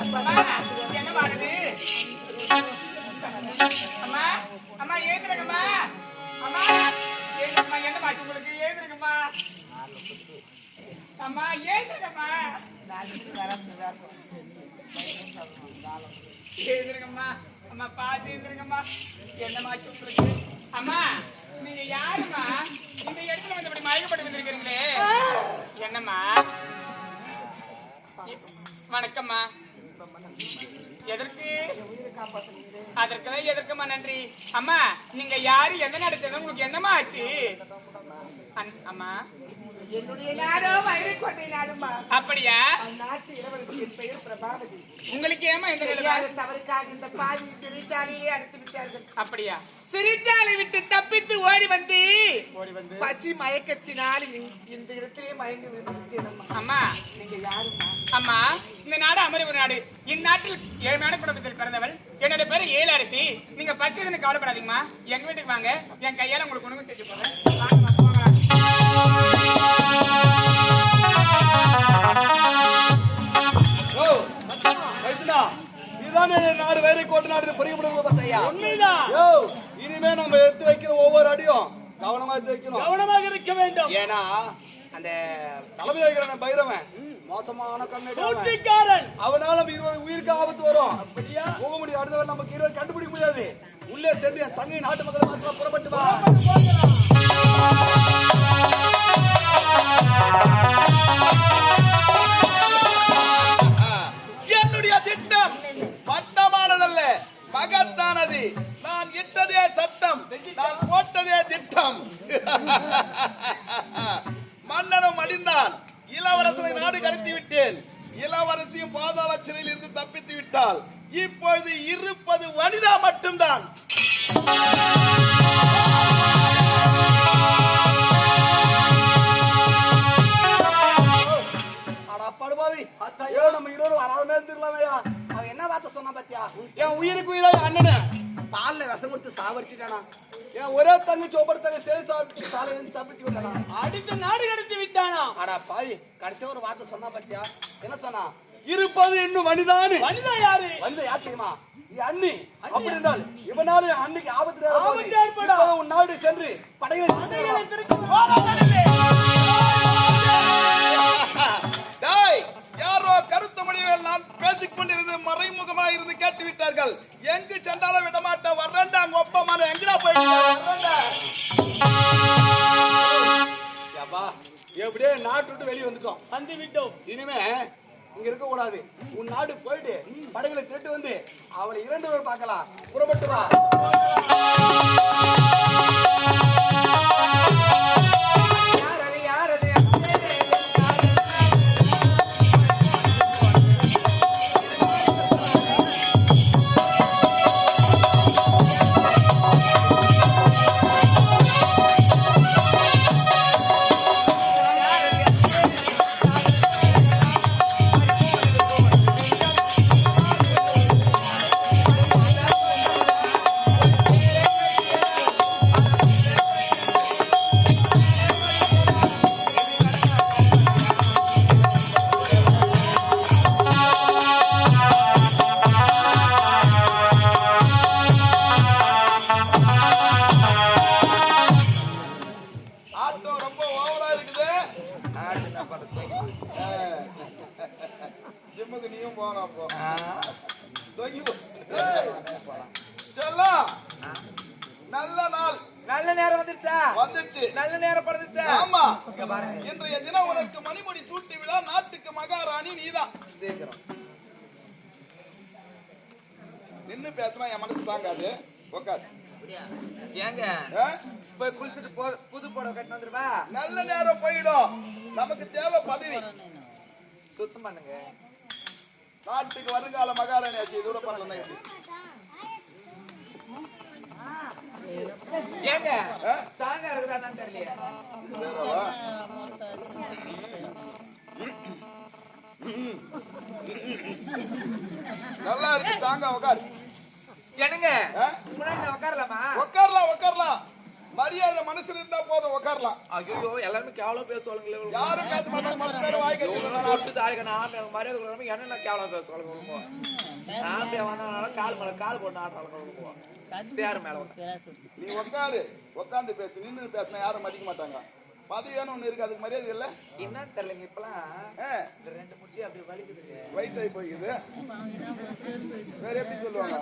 அம்மா, என்ன அம்மா அம்மா அம்மா ஏந்துருங்கம்மா. என்ன மாச்சு உங்களுக்கு ஏந்துருங்கம்மா அம்மா ஏந்துருங்கம்மா எழுந்திருங்கம்மா அம்மா பார்த்து எழுந்திருங்கம்மா என்ன உங்களுக்கு அம்மா நீங்க யாருமா இந்த இடத்துல வணக்கம்மா. எதற்கு? அதற்குதான் எதற்குமா நன்றி. அம்மா நீங்க யாரு? எந்த நடத்தது உங்களுக்கு என்னம்மா ஆச்சு? அம்மா. அப்படியா? உங்களுக்கு ஏமா செய்யாத தவறுக்காக இந்த பாவி சிறைச்சாலையே அடைத்து விட்டார்கள் அப்படியா? சிறைச்சாலை விட்டு ஓடி வந்து பசி மயக்கத்தினால் இந்த- இடத்திலே மயங்கி விழுந்துவிட்டேன் அம்மா அம்மா. நீங்க யாருமா அம்மா இந்த நாடு அமெரிக்க நாடு. இந்நாட்டில் ஏழ்மையான குடும்பத்தில் பிறந்தவள். என்னோட பேரு ஏழு அரிசி நீங்க பசிவதனை கவலைப்படாதீங்கம்மா. எங்க வீட்டுக்கு வாங்க. என் கையால உங்களுக்கு உணவு செஞ்சு போறேன் நாடு? வேற கோட்டு நாடு பெரிய முடிவு பார்த்தையா உண்மைதான். யோ இனிமே நம்ம எடுத்து வைக்கிற ஒவ்வொரு அடியும் கவனமா எடுத்து வைக்கணும் கவனமாக இருக்க வேண்டும். ஏன்னா அந்த தலைமை வைக்கிற பைரவன் மோசமான கண்ணு சூழ்ச்சிக்காரன் அவனால உயிருக்கு ஆபத்து வரும். அப்படியா? போக முடியும். அடுத்தவர் நமக்கு இருபது கண்டுபிடிக்க முடியாது. உள்ளே சென்று என் தங்கை நாட்டு மக்களை புறப்பட்டு வா. என்னுடைய திட்டம் ஐயோ நம்ம இருவரு வராத மாதிரி இருந்துக்கலாமையா அவன் என்ன வார்த்தை சொன்னா பாத்தியா? என் உயிருக்கு உயிரா அண்ணனு? பால்ல விஷம் கொடுத்து சாவடிச்சுட்டானா? என் ஒரே தங்கச்சி ஒவ்வொரு தங்க சேல் சாப்பிட்டு சாலையில தப்பிச்சு விட்டானா? அடித்து நாடு கடத்தி விட்டானா? அடா பாவி கடைசியா ஒரு வார்த்தை சொன்னா பாத்தியா? என்ன சொன்னா? இருப்பது இன்னும் மனிதானு வனிதா யாரு? வந்து யார் தெரியுமா? அண்ணி. அப்படி என்றால் இவனால அன்னைக்கு ஆபத்து உன் நாடு சென்று படைகளை அவளை இரண்டு பேர் பார்க்கலாம். புறப்பட்டு வா. நல்ல நாள். நல்ல நேரம் வந்துருச்சா? வந்துச்சு நல்ல நேரம் படுத்துச்சா ஆமா. பாருங்க. இன்றைய தினம் உனக்கு மணிமுடி சூட்டி விழா. நாட்டுக்கு மகாராணி நீதான். நின்னு பேசினா என் மனசு தாங்காது. உக்கார். ஏங்க? போய் குளிச்சுட்டு போ புது புடவை கட்டிட்டு வந்துருவா? நல்ல நேரம் போயிடும். நமக்கு தேவை பதவி. சுத்தம் பண்ணுங்க. நாட்டுக்கு வருங்கால மகாராணி ஆச்சு இதோட பண்ணலாம் ஏங்க? ஸ்ட்ராங்கா இருக்குதான்னு தெரியலையே? நல்லா இருக்கு ஸ்ட்ராங்கா உட்கார் என்னங்க? முன்னாடி உட்காரலாமா உட்காரலாம் உட்காரலாம் மரியாதை மனசுல இருந்தா போதும் உட்காரலாம் ஐயோ எல்லாருமே கேவலம் பேசுவாங்களே யாரும் பேச மாட்டாங்க மத்த பேரும் வாய் கட்டி தொட்டு தாரிக்க நான் மரியாதை கொடுக்காம என்ன நான் கேவலம் பேசுவாங்க நான் அப்படியே வந்தவனால கால் மேல கால் போட்டு ஆட்டாளுங்க சேரு மேல நீ உட்காரு உட்கார்ந்து பேசு. நின்னு பேசினா யாரும் மதிக்க மாட்டாங்க. பதவியான ஒண்ணு இருக்கு அதுக்கு மரியாதை இல்ல. என்ன தெரியலங்க இப்பெல்லாம் ரெண்டு முட்டி அப்படி வலிக்குதுங்க. வயசாகி போய்க்குது. வேற எப்படி சொல்லுவாங்க?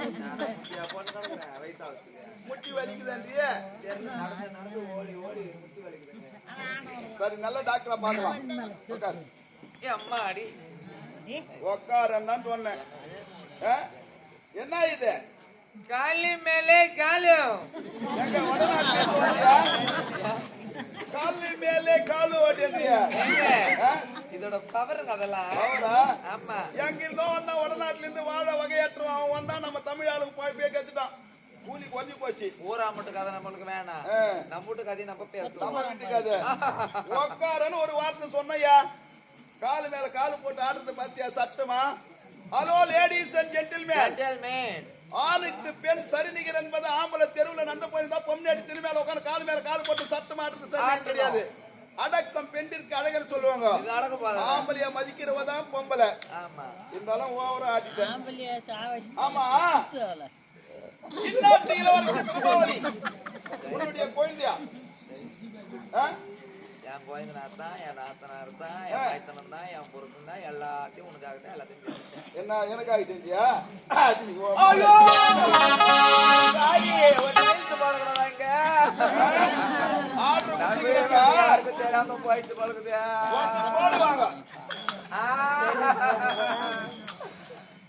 முட்டி வலிக்குதான்றியே? நடந்து ஓடி ஓடி முட்டி வலிக்குதுங்க. சரி நல்ல டாக்டரா பார்க்கலாம். உட்காரு. ஏ அம்மா அடி. உட்காருன்னு சொன்னேன்? என்ன இது? காலி மேலே காலும் எங்க வடநாட்டுல? காலு மேலே காலு ஓட்டியா இதோட சவருங்க அதெல்லாம் ஆமா. எங்க இருந்தோ வந்தா வடநாட்டுல இருந்து வாழ வகையாற்றுவான் அவன் வந்தா நம்ம தமிழ் ஆளுக்கு போய் போய் கத்துட்டான் கூலி கொஞ்சம் போச்சு. ஊரா மட்டும் கதை நம்மளுக்கு வேணாம். நம்ம வீட்டு கதையை நம்ம நம்ம பேசலாம் அது உட்காரன்னு ஒரு வார்த்தை சொன்னையா? காலு மேல காலு போட்டு ஆடுறது பாத்தியா சட்டமா? Hello ladies and gentleman Gentleman. ஆணுக்கு பெண் சரிநிகர் என்பது ஆம்பளை தெருவுல நந்த போயிருந்தா பொம்னாடி திரு மேல உட்காந்து காலு மேல காலு போட்டு சட்டம் ஆடுறது சரி. கிடையாது. அடக்கம் பெண்ணிற்கு அழகர் சொல்லுவாங்க? ஆம்பளைய மதிக்கிறவ தான் பொம்பளை. ஆமா. இருந்தாலும் ஓவரா ஆட்டிட்டேன். ஆமா. இன்னாட்டு இளவரசி உன்னுடைய குழந்தையா? என் குழந்தைனார் தான் என் நாத்தனார் தான் என் மைத்தனம் தான் என் புருஷன் தான் எல்லாத்தையும் உனக்காக தான் எல்லாத்தையும். என்ன எனக்காக செஞ்சியா? யாருக்கும் தெரியாம போயிட்டு பழகுது.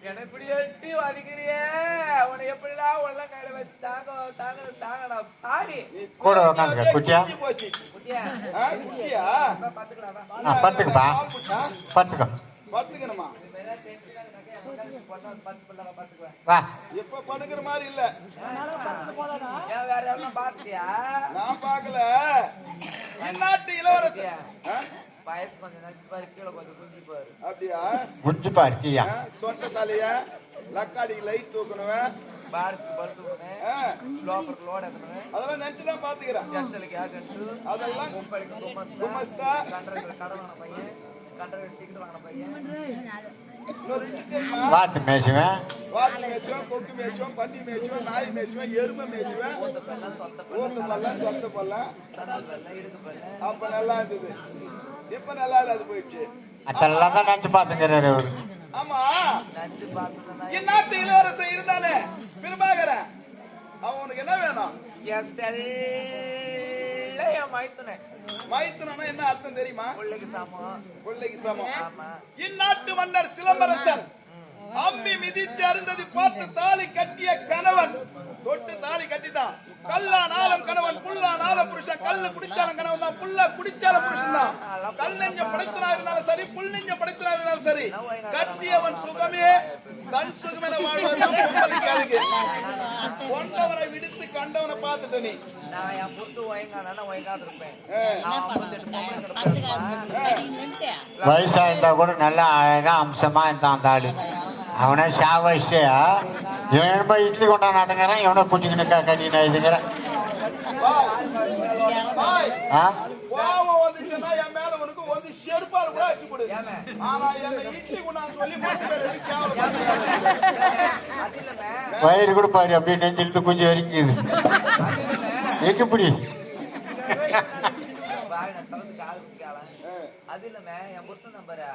என்னை இப்படி எட்டி வலிக்கிறியே? உன்னை எப்படிலாம் உள்ள கையில வச்சு கூட உக்காந்துக்க, குட்டியா? குட்டியா ஆ, பத்துக்குப்பா பத்துக்கோ பத்துக்கணுமா வா இப்ப படுக்கிற மாதிரி இல்ல வேற நான் பார்க்கல இந்நாட்டு இளவரசி ஆ? பாரு கீழே குஞ்சு பாரு அப்படியா தலைய லக்காடி லைட் தூக்கணுவேன் பாரிஸ்க்கு லோட் எடுக்கணும் அதெல்லாம் நினைச்சுதான் பாத்துக்கிறேன். எச்சலுக்கு ஏகன்ட்டு அதெல்லாம் கும்பலுக்கு குமஸ்தா கண்டக்டர் கடை வாங்கின பையன். கண்டக்டர் டிக்கெட் வாங்கின பையன். வாத்து மேய்ச்சுவேன் வாத்து மேய்ச்சுவேன் கொக்கு மேய்ச்சுவேன் பன்னி மேய்ச்சுவேன் நாய் மேய்ச்சுவேன் எருமை மேய்ச்சுவேன் ஓட்டு பல்லம் சொத்த பல்லம் அப்ப நல்லா இருந்தது. இப்ப நல்லா இல்லாது போயிடுச்சு. அதெல்லாம் தான் நினச்சி பார்த்துக்கிறாரு அவரு. ஆமா நினைச்சு இந்நாட்டு இளவரசன் இருந்தானே? பிரபாகரன் அவன் உனக்கு என்ன வேணும்? மைத்துனா. என்ன அர்த்தம் தெரியுமா? பிள்ளைக்கு சமம். கொள்ளைக்கு சமம். இந்நாட்டு மன்னர் சிலம்பரசன் அம்மி மிதித்து அருந்ததி பார்த்து தாலி கட்டிய கணவன் தொட்டு தாலி கட்டிட்டான் கல்லா நாளம் கணவன் புல்லா நாள புருஷன் கல்லு குடிச்சாலும் கணவன் தான் புல்ல குடிச்சாலும் புருஷன் தான். கல் நெஞ்ச படைத்தனா இருந்தாலும் சரி புல் நெஞ்ச படைத்தனா இருந்தாலும் சரி. கட்டியவன் சுகமே தன் சுகமென அழகு கொண்டவனை விடுத்து கண்டவனை பார்த்துட்ட நீ. நான் என் புத்து ஒயங்கானா ஒயங்காது இருப்பேன். வயசா இருந்தா கூட நல்லா அழகா அம்சமா இருந்தான் ஆளு அவனை சாவச்சு இவன் என்னமோ இட்லி கொண்டா நாட்டுங்கிறான்? இவனை குட்டிக்கின்னு கட்டின இதுங்கிறான் ஆ? கோவம் வந்துச்சுன்னா என் மேல உனக்கு வந்து செருப்பால் கூட அடிச்சு கொடு ஏமே? ஆனா என்ன இட்லி கொண்டாந்து சொல்லி மாட்டு மேல வச்சு கேவலப்படுத்துறாங்க. அது இல்லைண்ணே. வயிறு கூட பாரு அப்படியே நெஞ்சிலிருந்து கொஞ்சம் வரைக்குது எங்க இப்படி வாய் நான் திறந்து கால் குத்திக்கலாம். ஆ. அது இல்லமே என் புருஷன் நம்பரு.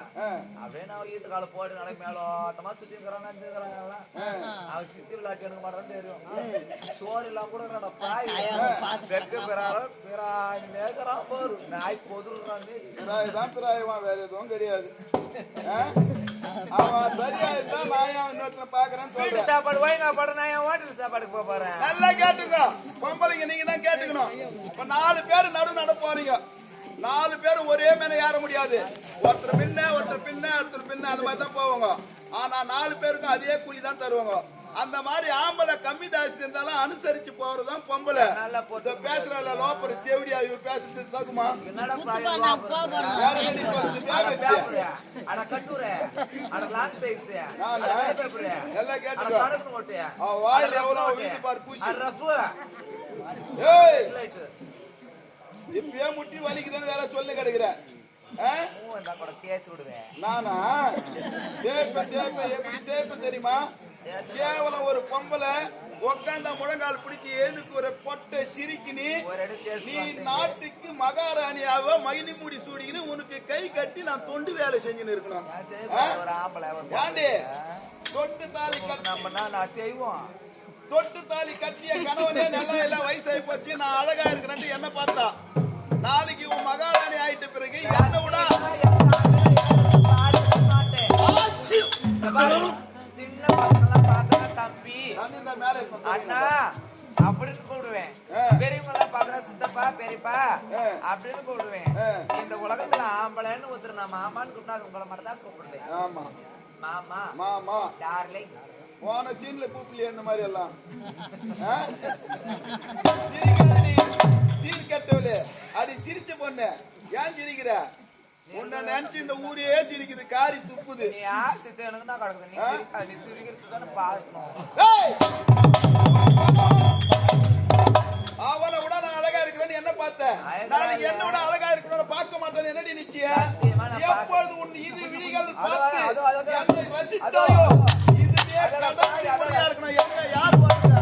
அப்படியே நான் ஈத்து கால போட்டு நடை மேலோட்டமா சுத்தி இருக்கிறாங்க அவன் சித்தி விளையாட்டு எனக்கு மட்டும் தான் தெரியும் சோறு எல்லாம் கூட இருக்கிறான் பாய். வெக்க பிறாரம் பிறாய் மேய்க்கிறான் பாரு. நாய் கொதுறான் திராய் தான் திராயவான் வேற எதுவும் கிடையாது? அவன் சரியா இருந்தா நான் இன்னொருத்தனை வீட்டு சொல்றேன். சாப்பாடு வாங்கி சாப்பாடு நான் என் ஹோட்டல் சாப்பாடுக்கு போக போறேன். நல்லா கேட்டுங்க பொம்பளைங்க நீங்க தான் கேட்டுக்கணும். இப்ப நாலு பேர் நடு நட போறீங்க. நாலு பேர் ஒரே மேல ஏற முடியாது. ஒருத்தர் பின்ன ஒருத்தர் பின்ன ஒருத்தர் பின்ன அந்த மாதிரி தான் போவாங்க. ஆனா நாலு பேருக்கும் அதே கூலி தான் தருவாங்க. அந்த மாதிரி ஆம்பளை கம்மி தாசி இருந்தாலும் அனுசரிச்சு போறதுதான் பொம்பளை. பேசுறல லோப்பர் தேவடியா இவ பேசுறது நானா? எல்லாம் அவன் வாயில எவ்வளவு வீடு பாரு பூசி. அட ரஃபு ஏய் லைட் இப்பயே முட்டி வலிக்குதுன்னு வேற சொல்லி கிடைக்கிற. நானா? தேப்ப தேப்ப எப்படி தேப்ப தெரியுமா? கேவலம் ஒரு பொம்பளை உக்காந்தா முழங்கால் பிடிச்சி எதுக்கு ஒரு பொட்டை சிரிக்கினி? நீ நாட்டுக்கு மகாராணியாவ மயிலி மூடி சூடிக்கின்னு உனக்கு கை கட்டி நான் தொண்டு வேலை செஞ்சுன்னு இருக்கணும் ஆ? ஒரு ஆம்பளை ஒரு ஏண்டி? தொட்டு தாலி நான் செய்வோம். தொட்டு தாலி கட்டிய கணவனே நல்லா எல்லாம் வயசாகி போச்சு நான் அழகா இருக்கிறேன்ட்டு என்ன பார்த்தா. நாளைக்கு உன் மகாராணி ஆயிட்ட பிறகு என்ன விடா சின்ன பசங்கெல்லாம் பார்த்தா தம்பி. அண்ணா அப்படின்னு கூப்பிடுவேன் ஆ. பெரியவங்க எல்லாம் பாக்குற சித்தப்பா பெரியப்பா. அப்படின்னு கூப்பிடுவேன் ஆ. இந்த உலகத்துல ஆம்பளைன்னு ஒருத்தர் நான் மாமான்னு கூப்பிட்டா உங்களை மட்டும் தான் கூப்பிடுவேன் ஆமா மாமா. மாமா. டார்லிங் போன சீன்ல கூப்பிடலையே இந்த மாதிரி எல்லாம். சீன் கட்டவளே. அடி சிரிச்ச பொண்ணு. ஏன் சிரிக்கிற? உன்னை நினைச்சு இந்த ஊரே சிரிக்குது காரி துப்புது. நீ யார் சித்த எனக்கு தான் கிடக்குது நீ சிரிக்கிறது தானே பார்க்கணும் ஏய்! அவனை விட நான் அழகா இருக்கிறேன்னு என்ன பார்த்தேன் நாளைக்கு என்ன விட அழகா இருக்கிறவன பார்க்க மாட்டேன் என்னடி நிச்சயம் நான் எப்பொழுது உன் இது விழிகள் பார்த்து என்னை ரசித்தாயோ? இதுவே கடைசி முறையா இருக்கணும்? எங்க யார் பார்த்தா